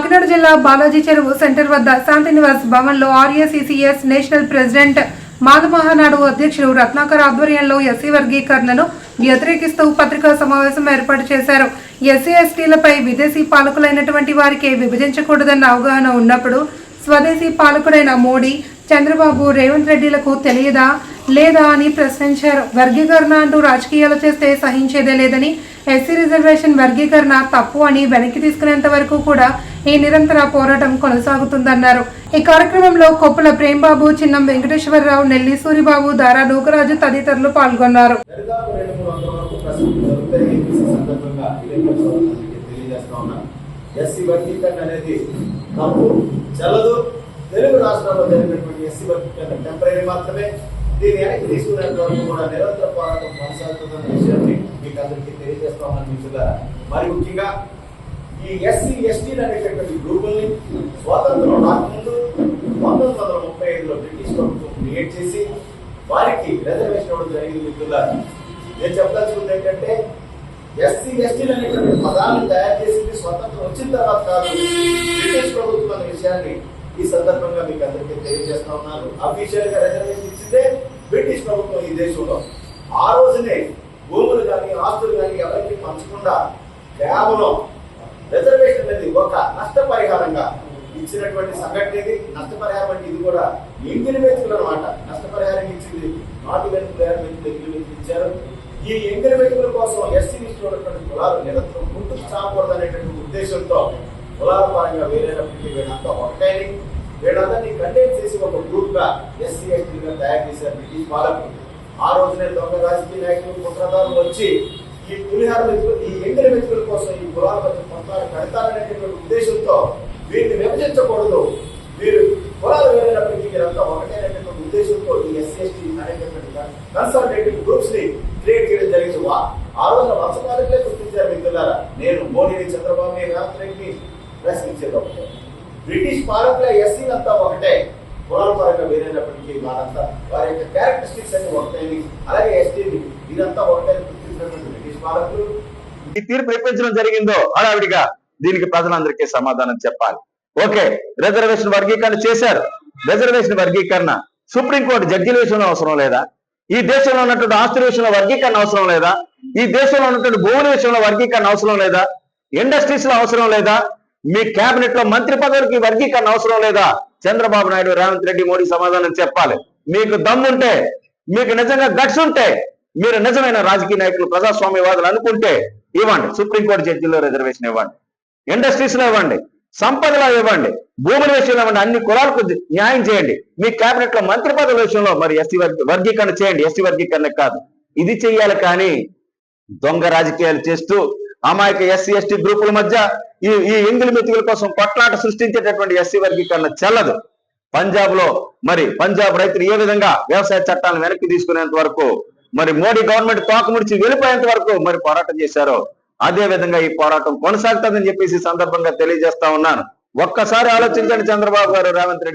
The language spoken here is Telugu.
కాకినాడ జిల్లా బాలాజీ చెరువు సెంటర్ వద్ద శాంతినివాస్ భవన్లో ఆర్ఏసీసీఎస్ నేషనల్ ప్రెసిడెంట్ మాధమహానాడు అధ్యక్షుడు రత్నాకర్ ఆధ్వర్యంలో ఎస్సీ వర్గీకరణను వ్యతిరేకిస్తూ పత్రికా సమావేశం ఏర్పాటు చేశారు. ఎస్సీ ఎస్టీలపై విదేశీ పాలకులైనటువంటి వారికి విభజించకూడదన్న అవగాహన ఉన్నప్పుడు స్వదేశీ పాలకుడైన మోడీ చంద్రబాబు రేవంత్ రెడ్డిలకు తెలియదా లేదా అని ప్రశ్నించారు. వర్గీకరణ అంటూ రాజకీయాలు చేస్తే సహించేదే లేదని ఎస్సీ రిజర్వేషన్ వర్గీకరణ తప్పు అని వెనక్కి తీసుకునేంత వరకు కూడా ఈ నిరంతర పోరాటం కొనసాగుతుందన్నారు. ఈ కార్యక్రమంలో కొప్పుల ప్రేమ్బాబు చిన్నం వెంకటేశ్వరరావు నెల్లి సూరిబాబు దారా లోకరాజు తదితరులు పాల్గొన్నారు. ఎస్సీ వర్గీకరణ అనేది తప్పు తెలుగు రాష్ట్రాల్లో జరిగినటువంటి ఎస్సీ వర్గీకరణ టెంపరీ మాత్రమే దీని వెనక్కి తీసుకునేంత వరకు కూడా నిరంతర పోరాటం కొనసాగుతుందన్న విషయాన్ని మీకు అందరికీ తెలియజేస్తామని మరి ముఖ్యంగా ఈ ఎస్సీ ఎస్టీలు అనేటటువంటి గ్రూపుల్ని స్వాతంత్రం రాకముందు పంతొమ్మిది వందల ముప్పై ఐదులో బ్రిటిష్ ప్రభుత్వం క్రియేట్ చేసి వారికి రిజర్వేషన్ ఇవ్వడం జరిగింది మిత్రులారా. నేను చెప్పదలుచుకుంది ఏంటంటే ఎస్సీ ఎస్టీలు అనేటువంటి పదాలను తయారు చేసింది స్వతంత్రం వచ్చిన తర్వాత కాదు బ్రిటిష్ ప్రభుత్వం అనే విషయాన్ని ఈ సందర్భంగా మీకు అందరికీ తెలియజేస్తా ఉన్నాను. అఫీషియల్గా రిజర్వేషన్ ఇచ్చిందే బ్రిటిష్ ప్రభుత్వం ఈ దేశంలో. ఆ రోజునే భూములు కానీ ఆస్తులు కానీ ఎవరికి పంచకుండా కేవలం రిజర్వేషన్ అనేది ఒక నష్టపరిహారంగా ఇచ్చినటువంటి సంఘటన ఇది. నష్టపరిహారం అంటే ఇది కూడా ఎంగిలి వెతుకులు అనమాట నష్టపరిహారం ఇచ్చింది నాటు వెతుకులు ఎంగిలి ఇచ్చారు. ఈ ఎంగిలి వెతుకుల కోసం ఎస్సీ ఉన్నటువంటి కులాలు నిరంతరం ముందుకు సాగకూడదు అనేటువంటి ఉద్దేశంతో కులాల పరంగా వేరేటప్పటికీ వీళ్ళంతా ఒకటైన వీళ్ళందరినీ కండెక్ట్ చేసి ఒక గ్రూప్గా ఎస్సీ ఎస్టీగా తయారు చేశారు బ్రిటిష్ పాలకులు. ఆ రోజునే దొంగ రాజకీయ నాయకులు కుట్రదారులు వచ్చి ఈ పులిహార వెతుకులు ఈ ఎంగిలి వెతుకుల కోసం ఈ కులాల మధ్య పొందాలు పెడతారనేటటువంటి ఉద్దేశంతో వీరిని విభజించకూడదు. వీరు కులాలు వేరేటప్పటికీ వీరంతా ఒకటేనటువంటి ఉద్దేశంతో ఈ ఎస్సీ అనేటటువంటి కన్సల్టేటివ్ గ్రూప్స్ని క్రియేట్ చేయడం జరిగింది. వా ఆ రోజున వంశపాలకులే గుర్తించారు మిత్రులారా. నేను మోడీని చంద్రబాబుని రేవంత్ రెడ్డిని ప్రశ్నించేది ఒకటే. బ్రిటిష్ పాలకులే ఎస్సీలంతా ఒకటే. కులాల పరంగా వేరైనప్పటికీ వారంతా వారి యొక్క క్యారెక్టరిస్టిక్స్ అన్ని ఒకటేని. అలాగే ఎస్టీ ఇదంతా ఒకటే గుర్తించినటువంటి బ్రిటిష్ పాలకులు ఈ తీర్పు ఎప్పించడం జరిగిందో హడావిడిగా దీనికి ప్రజలందరికీ సమాధానం చెప్పాలి. ఓకే రిజర్వేషన్ వర్గీకరణ చేశారు. రిజర్వేషన్ వర్గీకరణ సుప్రీంకోర్టు జడ్జిల విషయంలో అవసరం లేదా? ఈ దేశంలో ఉన్నటువంటి ఆస్తుల విషయంలో వర్గీకరణ అవసరం లేదా? ఈ దేశంలో ఉన్నటువంటి భూముల విషయంలో వర్గీకరణ అవసరం లేదా? ఇండస్ట్రీస్లో అవసరం లేదా? మీ కేబినెట్లో మంత్రి పదవులకి వర్గీకరణ అవసరం లేదా? చంద్రబాబు నాయుడు రేవంత్ రెడ్డి మోడీ సమాధానం చెప్పాలి. మీకు దమ్ముంటే మీకు నిజంగా గట్స్ ఉంటే మీరు నిజమైన రాజకీయ నాయకులు ప్రజాస్వామ్యవాదులు అనుకుంటే ఇవ్వండి. సుప్రీంకోర్టు జడ్జిలో రిజర్వేషన్ ఇవ్వండి. ఇండస్ట్రీస్లో ఇవ్వండి. సంపదలో ఇవ్వండి. భూముల విషయంలో ఇవ్వండి. అన్ని కులాలకు న్యాయం చేయండి. మీ కేబినెట్లో మంత్రి పదవుల విషయంలో మరి ఎస్సీ వర్గీకరణ చేయండి. ఎస్సీ వర్గీకరణ కాదు. ఇది చెయ్యాలి కానీ దొంగ రాజకీయాలు చేస్తూ అమాయక ఎస్సీ ఎస్టీ గ్రూపుల మధ్య ఈ ఈ ఎంగిలి మెతుకుల కోసం కొట్లాట సృష్టించేటటువంటి ఎస్సీ వర్గీకరణ చెల్లదు. పంజాబ్లో మరి పంజాబ్ రైతులు ఏ విధంగా వ్యవసాయ చట్టాలను వెనక్కి తీసుకునేంత వరకు మరి మోడీ గవర్నమెంట్ తోకముడిచి వెళ్ళిపోయేంత వరకు మరి పోరాటం చేశారో అదే విధంగా ఈ పోరాటం కొనసాగుతుందని చెప్పేసి సందర్భంగా తెలియజేస్తా ఉన్నాను. ఒక్కసారి ఆలోచించండి చంద్రబాబు గారు రేవంత్ రెడ్డి